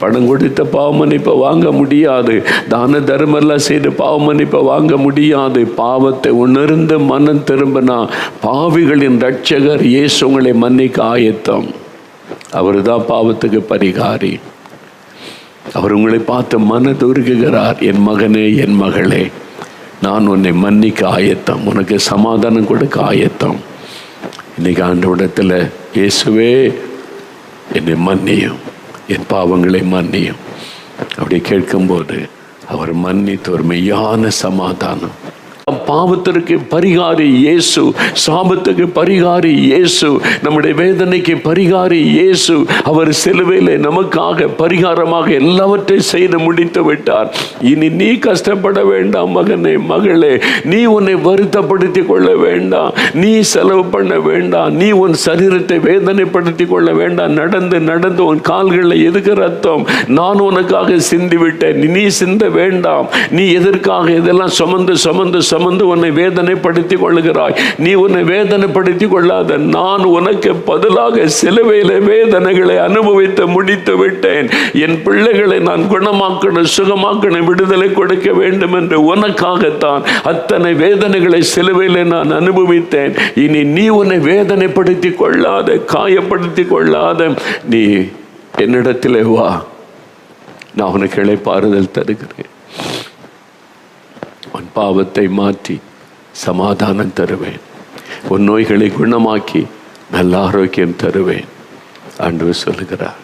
பணம் கொடுத்த பாவமன்னிப்பை வாங்க முடியாது. தான தர்மெல்லாம் செய்து பாவமன்னிப்பை வாங்க முடியாது. பாவத்தை உணர்ந்து மனம் திரும்பினா பாவிகளின் ரட்சகர் இயேசு உங்களை மன்னிக்க ஆயத்தம். அவர் தான் பாவத்துக்கு பரிகாரி. அவர் உங்களை பார்த்து மனதுருகுகிறார் என் மகனே என் மகளே நான் உன்னை மன்னிக்க ஆயத்தம். உனக்கு சமாதானம் கொடுக்க ஆயத்தம். இன்னைக்கு ஆண்டவிடத்தில் இயேசுவே என்னை மன்னியும். என் பாவங்களை மன்னியும். அப்படி கேட்கும்போது அவர் மன்னித்து ஒரு மெய்யான சமாதானம். பாவத்திற்கு பரிகாரி இயேசு சாபத்துக்கு பரிகாரி இயேசு நம்முடைய வேதனைக்கு பரிகாரி இயேசு அவர் சிலுவையில் நமக்காக பரிகாரமாக எல்லாவற்றையும் செய்து முடித்து விட்டார். இனி நீ கஷ்டப்பட வேண்டாம் மகனே மகளே நீ உன்னை வருத்தப்படுத்தி கொள்ள வேண்டாம் நீ செலவு பண்ண வேண்டாம் நீ உன் சரீரத்தை வேதனைப்படுத்தி கொள்ள வேண்டாம் நடந்து நடந்து உன் கால்களில் எதுக்கு ரத்தம்? நான் உனக்காக சிந்தி விட்டேன் நீ சிந்த வேண்டாம் நீ எதற்காக இதெல்லாம் சுமந்து சுமந்து சுமந்து உன்னை வேதனைப்படுத்தி கொள்ளுகிறாய். நீ உன்னை வேதனைப்படுத்தி கொள்ளாத. நான் உனக்கு பதிலாக சிலுவையில் வேதனைகளை அனுபவித்து முடித்து விட்டேன். என் பிள்ளைகளை நான் குணமாக்கணும் சுகமாக்கணும் விடுதலை கொடுக்க வேண்டும் என்று உனக்காகத்தான் அத்தனை வேதனைகளை சிலுவையில் நான் அனுபவித்தேன். இனி நீ உன்னை வேதனைப்படுத்தி கொள்ளாத காயப்படுத்தி கொள்ளாத நீ என்னிடத்திலே வா. நான் உனக்கு இழைப்பாறுதல் தருகிறேன். உன் பாவத்தை மாற்றி சமாதானம் தருவேன். உன் நோய்களை குணமாக்கி நல்ல ஆரோக்கியம் தருவேன். ஆண்டவர் சொல்லுகிறார்.